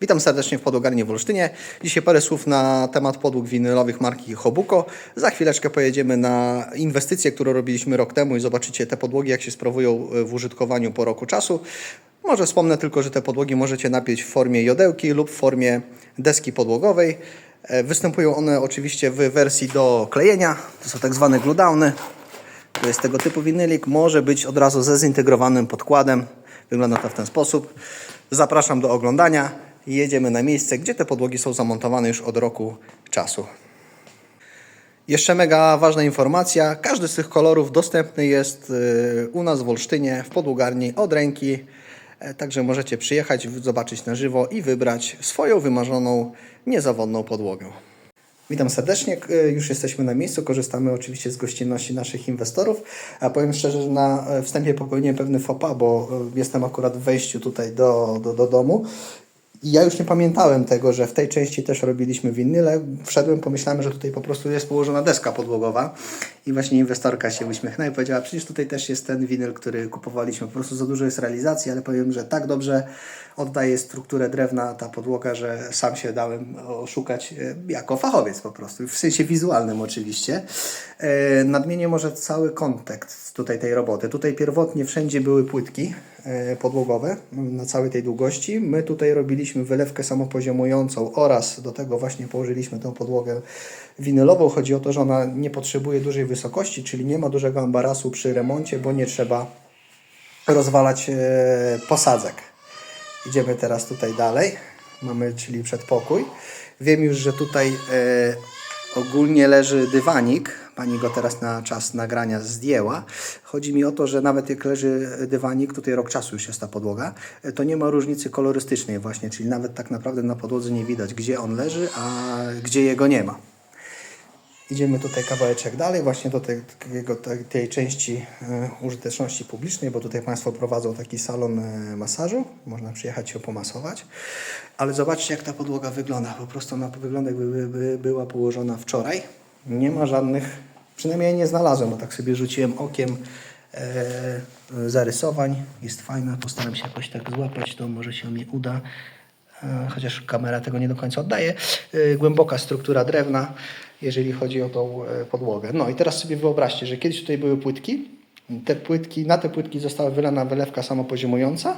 Witam serdecznie w podłogarni w Olsztynie. Dzisiaj parę słów na temat podłóg winylowych marki Hobuko. Za chwileczkę pojedziemy na inwestycję, którą robiliśmy rok temu i zobaczycie te podłogi, jak się sprawują w użytkowaniu po roku czasu. Może wspomnę tylko, że te podłogi możecie napiąć w formie jodełki lub w formie deski podłogowej. E, Występują one oczywiście w wersji do klejenia. To są tak zwane gluedowny. To jest tego typu winylik. Może być od razu ze zintegrowanym podkładem. Wygląda to w ten sposób. Zapraszam do oglądania. Jedziemy na miejsce, gdzie te podłogi są zamontowane już od roku czasu. Jeszcze mega ważna informacja. Każdy z tych kolorów dostępny jest y, u nas w Olsztynie w podłogarni od ręki. E, Także możecie przyjechać, zobaczyć na żywo i wybrać swoją wymarzoną, niezawodną podłogę. Witam serdecznie. K- Już jesteśmy na miejscu. Korzystamy oczywiście z gościnności naszych inwestorów. A powiem szczerze, że na e, wstępie popełniłem pewny faux bo e, jestem akurat w wejściu tutaj do, do, do domu. I ja już nie pamiętałem tego, że w tej części też robiliśmy winyle. Wszedłem, pomyślałem, że tutaj po prostu jest położona deska podłogowa. I właśnie inwestorka się uśmiechnęła i powiedziała, przecież tutaj też jest ten winyl, który kupowaliśmy. Po prostu za dużo jest realizacji, ale powiem, że tak dobrze oddaje strukturę drewna ta podłoga, że sam się dałem oszukać e, jako fachowiec po prostu. W sensie wizualnym oczywiście. E, Nadmienię może cały kontekst tutaj tej roboty. Tutaj pierwotnie wszędzie były płytki podłogowe na całej tej długości. My tutaj robiliśmy wylewkę samopoziomującą oraz do tego właśnie położyliśmy tę podłogę winylową. Chodzi o to, że ona nie potrzebuje dużej wysokości, czyli nie ma dużego ambarasu przy remoncie, bo nie trzeba rozwalać e, posadzek. Idziemy teraz tutaj dalej. Mamy, czyli przedpokój. Wiem już, że tutaj e, ogólnie leży dywanik. Pani go teraz na czas nagrania zdjęła. Chodzi mi o to, że nawet jak leży dywanik, tutaj rok czasu już jest ta podłoga, to nie ma różnicy kolorystycznej właśnie, czyli nawet tak naprawdę na podłodze nie widać, gdzie on leży, a gdzie jego nie ma. Idziemy tutaj kawałeczek dalej, właśnie do tej, tej, części e, użyteczności publicznej, bo tutaj Państwo prowadzą taki salon e, masażu. Można przyjechać się pomasować. Ale zobaczcie, jak ta podłoga wygląda. Po prostu ona wygląda, jakby by, by była położona wczoraj. Nie ma żadnych, przynajmniej nie znalazłem, bo tak sobie rzuciłem okiem e, zarysowań. Jest fajna, postaram się jakoś tak złapać, to może się mi uda. Chociaż kamera tego nie do końca oddaje. Głęboka struktura drewna, jeżeli chodzi o tą e, podłogę. No i teraz sobie wyobraźcie, że kiedyś tutaj były płytki. Te płytki, na te płytki została wylana wylewka samopoziomująca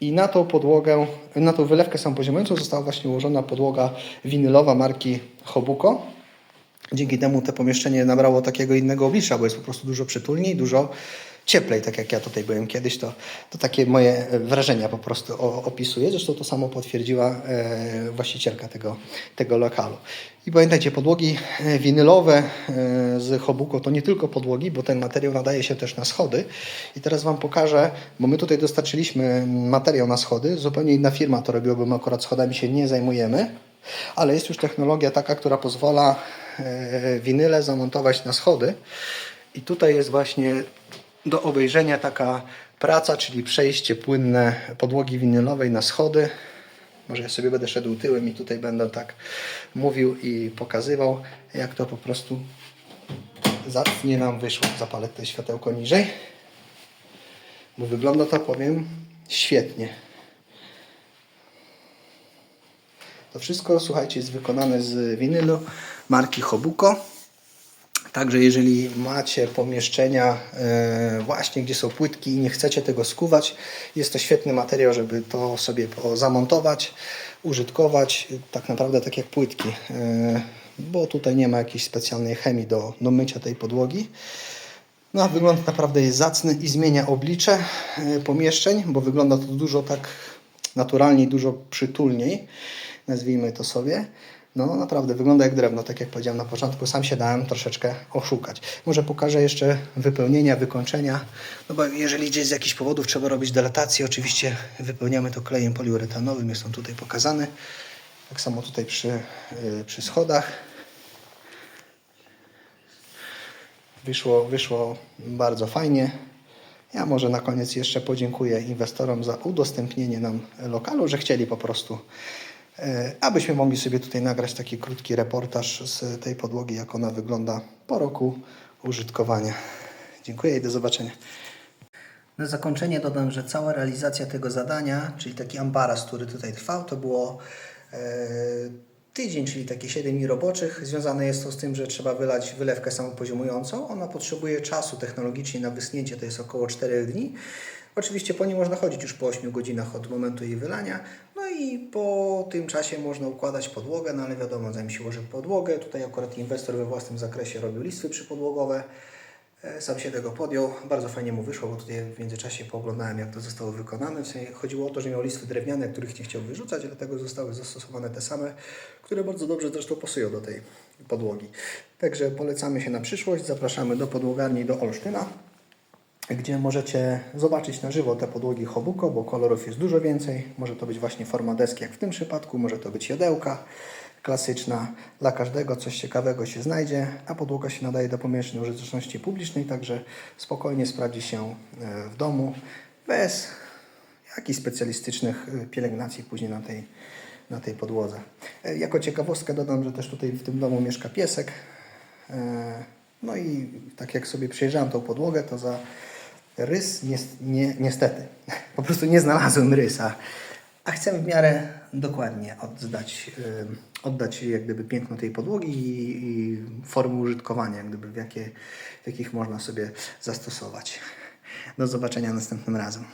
i na tą podłogę, na tą wylewkę samopoziomującą została właśnie ułożona podłoga winylowa marki Hobuko. Dzięki temu to pomieszczenie nabrało takiego innego oblicza, bo jest po prostu dużo przytulniej, dużo cieplej, tak jak ja tutaj byłem kiedyś, to, to takie moje wrażenia po prostu opisuję. Zresztą to samo potwierdziła e, właścicielka tego, tego lokalu. I pamiętajcie, podłogi e, winylowe e, z Hobuko to nie tylko podłogi, bo ten materiał nadaje się też na schody. I teraz Wam pokażę, bo my tutaj dostarczyliśmy materiał na schody, zupełnie inna firma to robiła, bo my akurat schodami się nie zajmujemy. Ale jest już technologia taka, która pozwala winyle zamontować na schody. I tutaj jest właśnie do obejrzenia taka praca, czyli przejście płynne podłogi winylowej na schody. Może ja sobie będę szedł tyłem i tutaj będę tak mówił i pokazywał, jak to po prostu zacnie nam wyszło. Zapalę tutaj światełko niżej, bo wygląda to, powiem, świetnie. To wszystko, słuchajcie, jest wykonane z winylu marki Hobuko. Także jeżeli macie pomieszczenia e, właśnie, gdzie są płytki i nie chcecie tego skuwać, jest to świetny materiał, żeby to sobie zamontować, użytkować, tak naprawdę tak jak płytki, e, bo tutaj nie ma jakiejś specjalnej chemii do, do mycia tej podłogi. No, a wygląd naprawdę jest zacny i zmienia oblicze e, pomieszczeń, bo wygląda to dużo tak naturalniej, dużo przytulniej, nazwijmy to sobie. No naprawdę wygląda jak drewno, tak jak powiedziałem na początku, sam się dałem troszeczkę oszukać. Może pokażę jeszcze wypełnienia, wykończenia, no bo jeżeli gdzieś z jakichś powodów trzeba robić delatację, oczywiście wypełniamy to klejem poliuretanowym, jest on tutaj pokazany. Tak samo tutaj przy, yy, przy schodach. Wyszło, wyszło bardzo fajnie. Ja może na koniec jeszcze podziękuję inwestorom za udostępnienie nam lokalu, że chcieli po prostu, abyśmy mogli sobie tutaj nagrać taki krótki reportaż z tej podłogi, jak ona wygląda po roku użytkowania. Dziękuję i do zobaczenia. Na zakończenie dodam, że cała realizacja tego zadania, czyli taki ambaras, który tutaj trwał, to było e, tydzień, czyli takie 7 dni roboczych. Związane jest to z tym, że trzeba wylać wylewkę samopoziomującą. Ona potrzebuje czasu technologicznie na wysnięcie, to jest około 4 dni. Oczywiście po niej można chodzić już po 8 godzinach od momentu jej wylania. I po tym czasie można układać podłogę, no ale wiadomo, zanim się ułoży podłogę, tutaj akurat inwestor we własnym zakresie robił listwy przypodłogowe. E, Sam się tego podjął, bardzo fajnie mu wyszło, bo tutaj w międzyczasie pooglądałem jak to zostało wykonane. W sensie chodziło o to, że miał listwy drewniane, których nie chciał wyrzucać, dlatego zostały zastosowane te same, które bardzo dobrze zresztą pasują do tej podłogi. Także polecamy się na przyszłość, zapraszamy do podłogarni do Olsztyna gdzie możecie zobaczyć na żywo te podłogi Hobuko, bo kolorów jest dużo więcej. Może to być właśnie forma deski, jak w tym przypadku, może to być jodełka klasyczna. Dla każdego coś ciekawego się znajdzie, a podłoga się nadaje do pomieszczeń użyteczności publicznej, także spokojnie sprawdzi się e, w domu bez jakichś specjalistycznych e, pielęgnacji później na tej, na tej podłodze. E, Jako ciekawostkę dodam, że też tutaj w tym domu mieszka piesek. No i tak jak sobie przejrzałem tą podłogę, to za rys nie, nie, niestety, po prostu nie znalazłem rysa. A chcę w miarę dokładnie oddać, oddać jak gdyby piękno tej podłogi i, i formy użytkowania, jak gdyby w, jakie, w jakich można sobie zastosować. Do zobaczenia następnym razem.